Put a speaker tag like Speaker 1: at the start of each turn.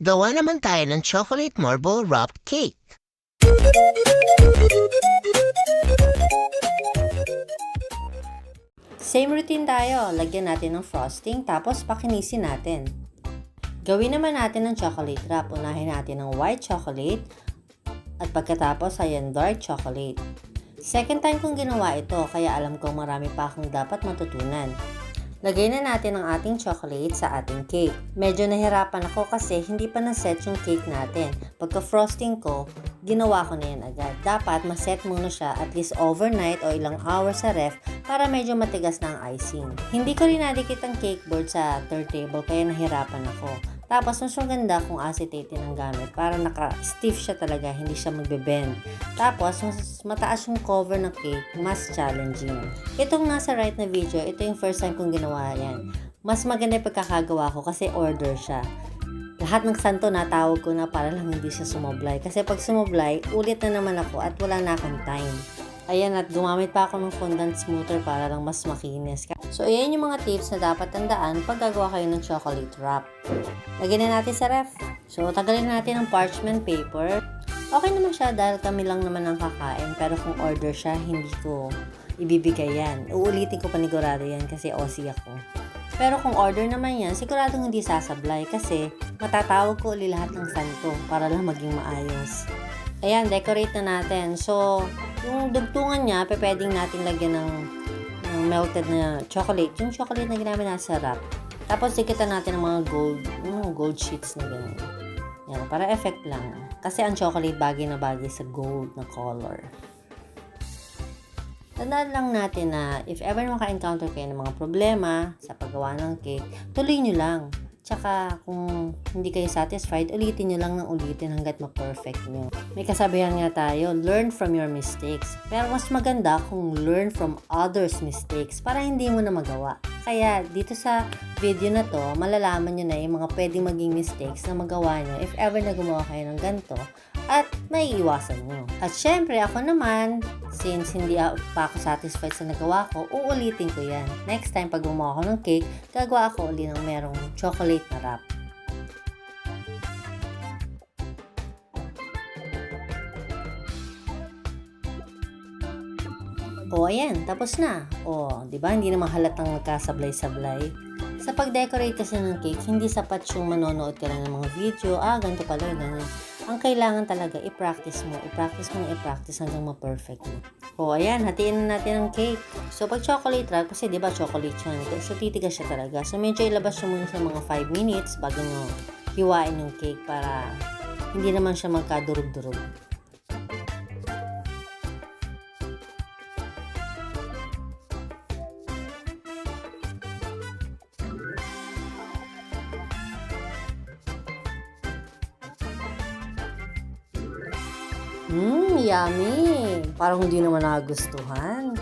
Speaker 1: Gawa naman tayo ng chocolate marble wrapped cake.
Speaker 2: Same routine tayo. Lagyan natin ng frosting, tapos pakinisin natin. Gawin naman natin ng chocolate wrap. Unahin natin ng white chocolate at pagkatapos ay ang dark chocolate. Second time kong ginawa ito, kaya alam kong marami pa akong dapat matutunan. Lagay na natin ang ating chocolate sa ating cake. Medyo nahirapan ako kasi hindi pa na-set yung cake natin. Pagka frosting ko, ginawa ko na yan agad. Dapat maset muna siya at least overnight o ilang hours sa ref para medyo matigas na ang icing. Hindi ko rin nadikit ang cake board sa turntable kaya nahirapan ako. Tapos mas maganda kung acetate ang gamit para naka-stiff siya talaga, hindi siya magbe-bend. Tapos mas mataas yung cover ng cake, mas challenging. Itong nasa right na video, ito yung first time kong ginawa yan. Mas maganda yung pagkakagawa ko kasi order siya. Lahat ng santo natawag ko na para lang hindi siya sumoblay. Kasi pag sumoblay, ulit na naman ako at wala na akong time. Ayan, at gumamit pa ako ng fondant smoother para lang mas makinis. So, ayan yung mga tips na dapat tandaan pag gagawa kayo ng chocolate wrap. Lagyan na natin sa ref. So, tagalin natin ang parchment paper. Okay naman siya dahil kami lang naman ang kakain. Pero kung order siya, hindi ko ibibigay yan. Uulitin ko panigurado yan kasi OC ako. Pero kung order naman yan, siguradong hindi sasablay kasi matatawag ko uli lahat ng santo para lang maging maayos. Ayan, decorate na natin. So, yung dugtungan niya, pe pwedeng natin lagyan ng, ng melted na chocolate. Yung chocolate na ginamit nasa wrap. Tapos, dikitan natin ng mga gold, yung gold sheets na gano'n. Yan, para effect lang. Kasi ang chocolate bagay na bagay sa gold na color. Tandaan lang natin na if ever maka-encounter kayo ng mga problema sa paggawa ng cake, tuloy nyo lang. Tsaka kung hindi kayo satisfied, ulitin nyo lang ng ulitin hanggat ma-perfect nyo. May kasabihan nga tayo, learn from your mistakes. Pero mas maganda kung learn from others' mistakes para hindi mo na magawa. Kaya dito sa video na to, malalaman nyo na yung mga pwedeng maging mistakes na magawa nyo if ever na gumawa kayo ng ganito at may iwasan nyo. At syempre, ako naman, since hindi pa ako satisfied sa nagawa ko, uulitin ko yan. Next time, pag gumawa ako ng cake, gagawa ako uli ng merong chocolate na wrap. O, ayan, tapos na. O, di ba? Hindi naman halatang nagkasablay-sablay. Sa pag-decorate kasi ng cake, hindi sapat yung manonood ka lang ng mga video. Ah, ganito pala, ganyan. Ang kailangan talaga, i-practice mo. I-practice mo, i-practice hanggang ma-perfect mo. O, ayan, hatiin na natin ang cake. So, pag chocolate wrap, kasi di ba chocolate yan, so titigas siya talaga. So, medyo ilabas siya muna sa mga 5 minutes bago nyo hiwain yung cake para hindi naman siya magkadurog-durog. Mmm, yummy! Parang hindi naman nagustuhan.